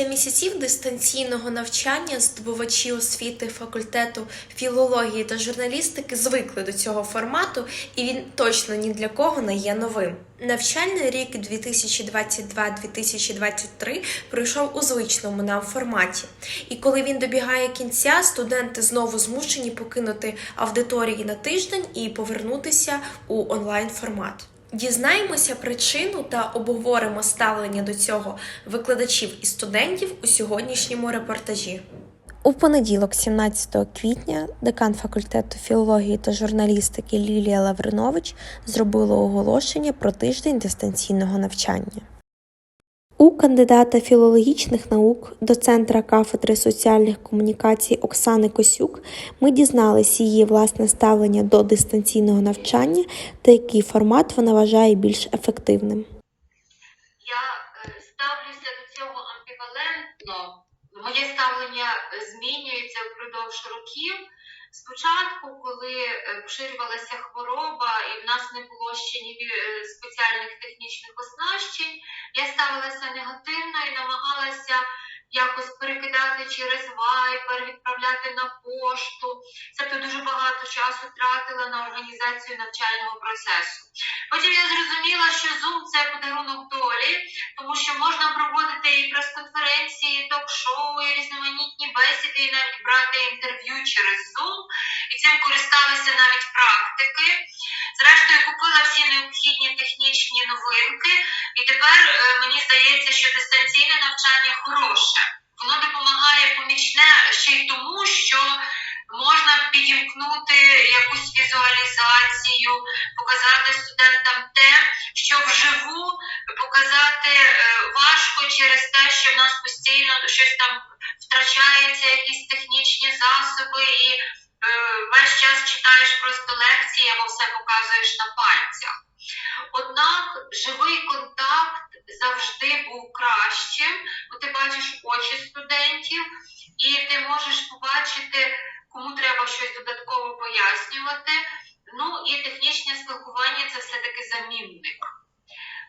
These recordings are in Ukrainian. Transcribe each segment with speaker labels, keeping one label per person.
Speaker 1: Після місяців дистанційного навчання здобувачі освіти факультету філології та журналістики звикли до цього формату, і він точно ні для кого не є новим. Навчальний рік 2022-2023 пройшов у звичному нам форматі, і коли він добігає кінця, студенти знову змушені покинути аудиторії на тиждень і повернутися у онлайн формат. Дізнаємося причину та обговоримо ставлення до цього викладачів і студентів у сьогоднішньому репортажі. У понеділок, 17 квітня, декан факультету філології та журналістики Лілія Лавринович зробила оголошення про тиждень дистанційного навчання. У кандидата філологічних наук, доцентра кафедри соціальних комунікацій Оксани Косюк, ми дізналися її власне ставлення до дистанційного навчання та який формат вона вважає більш ефективним.
Speaker 2: Я е, ставлюся до цього амбівалентно. Моє ставлення змінюється впродовж років. Спочатку, коли е, поширювалася хвороба і в нас не було ще ні е, спеціальних технічних оснащень, я ставилася негативно і намагалася якось перекидати через вайбер, відправляти на пошту. Тобто дуже багато часу тратила на організацію навчального процесу. Потім я зрозуміла, що Zoom це подарунок долі, тому що можна проводити і прес-конференції, і ток-шоу, і різноманітні бесіди, і навіть брати інтерв'ю через Zoom. Цим користалися навіть практики. Зрештою, купила всі необхідні технічні новинки, і тепер е, мені здається, що дистанційне навчання хороше. Воно допомагає помічне ще й тому, що можна підімкнути якусь візуалізацію, показати студентам те, що вживу показати е, важко через те, що в нас постійно щось там втрачається, якісь технічні засоби, і весь час читаєш просто лекції або все показуєш на пальцях. Однак живий контакт завжди був кращим, бо ти бачиш очі студентів, і ти можеш побачити, кому треба щось додатково пояснювати. Ну і технічне спілкування це все-таки замінник.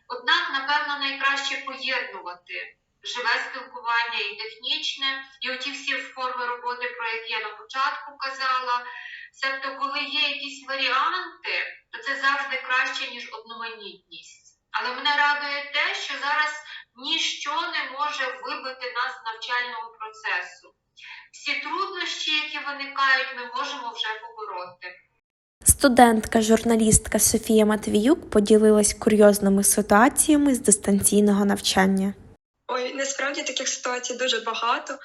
Speaker 2: Однак, напевно, найкраще поєднувати живе спілкування і технічне, і оті всі форми роботи, про які я на початку казала. Себто, коли є якісь варіанти, то це завжди краще, ніж одноманітність. Але мене радує те, що зараз ніщо не може вибити нас з навчального процесу. Всі труднощі, які виникають, ми можемо вже побороти.
Speaker 1: Студентка, журналістка Софія Матвіюк поділилась курйозними ситуаціями з дистанційного навчання.
Speaker 3: Ой, насправді таких ситуацій дуже багато.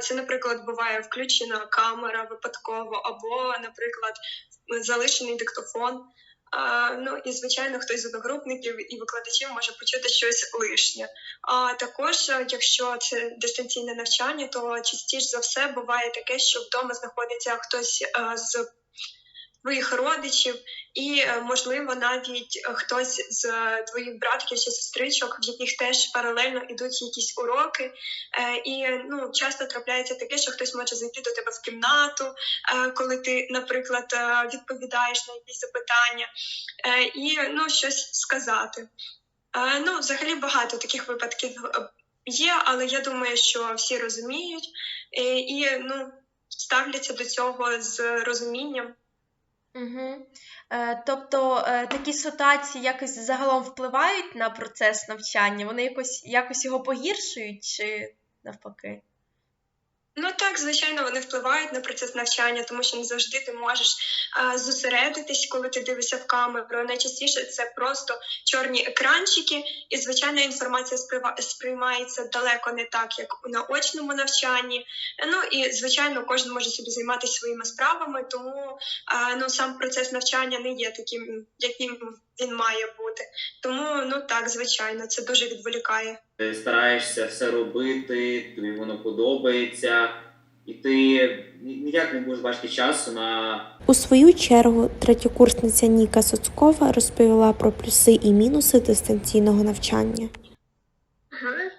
Speaker 3: Це, наприклад, буває включена камера випадково, або, наприклад, залишений диктофон. Ну і звичайно, хтось з одногрупників і викладачів може почути щось лишнє. А також, е, якщо це дистанційне навчання, то частіше за все буває таке, що вдома знаходиться хтось е, з твоїх родичів, і е, можливо навіть е, хтось з е, твоїх братиків чи сестричок, в яких теж паралельно йдуть якісь уроки. І ну часто трапляється таке, що хтось може зайти до тебе в кімнату, коли ти, наприклад, відповідаєш на якісь запитання, і ну щось сказати. Ну, взагалі багато таких випадків є, але я думаю, що всі розуміють і ну ставляться до цього з розумінням.
Speaker 4: Угу. Е, тобто е, такі ситуації якось загалом впливають на процес навчання? Вони якось, якось його погіршують чи навпаки?
Speaker 3: Ну так, звичайно, вони впливають на процес навчання, тому що не завжди ти можеш а, зосередитись, коли ти дивишся в камеру. Найчастіше це просто чорні екранчики, і звичайно, інформація сприймається далеко не так, як на очному навчанні. Ну і звичайно, кожен може собі займатися своїми справами, тому а, ну сам процес навчання не є таким, яким він має бути. Тому ну так, звичайно, це дуже відволікає.
Speaker 5: Стараєшся все робити, тобі воно подобається, і ти ніяк не будеш бачити часу на
Speaker 1: У свою чергу третьокурсниця Ніка Соцкова розповіла про плюси і мінуси дистанційного навчання.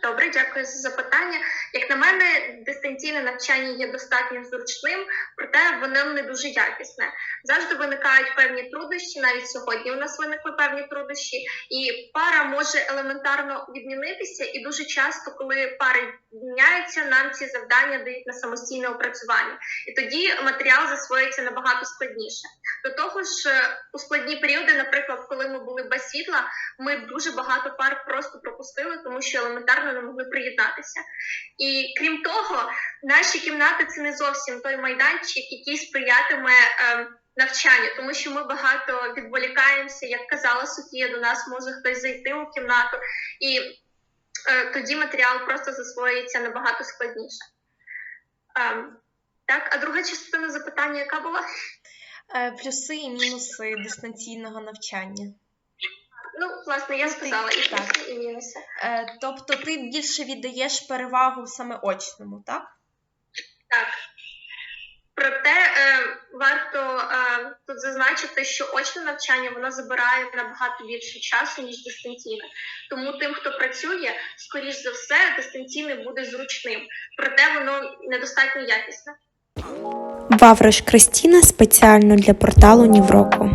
Speaker 3: Добре,
Speaker 6: дякую. За запитання. Як на мене, дистанційне навчання є достатньо зручним, проте воно не дуже якісне. Завжди виникають певні труднощі. Навіть сьогодні у нас виникли певні труднощі, і пара може елементарно відмінитися. І дуже часто, коли пари міняються, нам ці завдання дають на самостійне опрацювання, і тоді матеріал засвоюється набагато складніше. До того ж, е, у складні періоди, наприклад, коли ми були без світла, ми дуже багато пар просто пропустили, тому що елементарно не могли приєднатися. І крім того, наші кімнати це не зовсім той майданчик, який сприятиме е, навчанню, тому що ми багато відволікаємося, як казала Софія, до нас може хтось зайти у кімнату, і е, тоді матеріал просто засвоюється набагато складніше. Е, так, а друга частина запитання, яка була?
Speaker 4: Е, Плюси і мінуси дистанційного навчання.
Speaker 6: Ну, власне, я
Speaker 4: Ну, ти-
Speaker 6: сказала і
Speaker 4: так.
Speaker 6: плюси, і мінуси.
Speaker 4: Е, Тобто ти більше віддаєш перевагу саме очному, так?
Speaker 6: Так. Проте е, варто е, тут зазначити, що очне навчання воно забирає набагато більше часу, ніж дистанційне. Тому тим, хто працює, скоріш за все, дистанційне буде зручним, проте воно недостатньо якісне.
Speaker 1: Вавриш Кристіна спеціально для порталу Нівроку.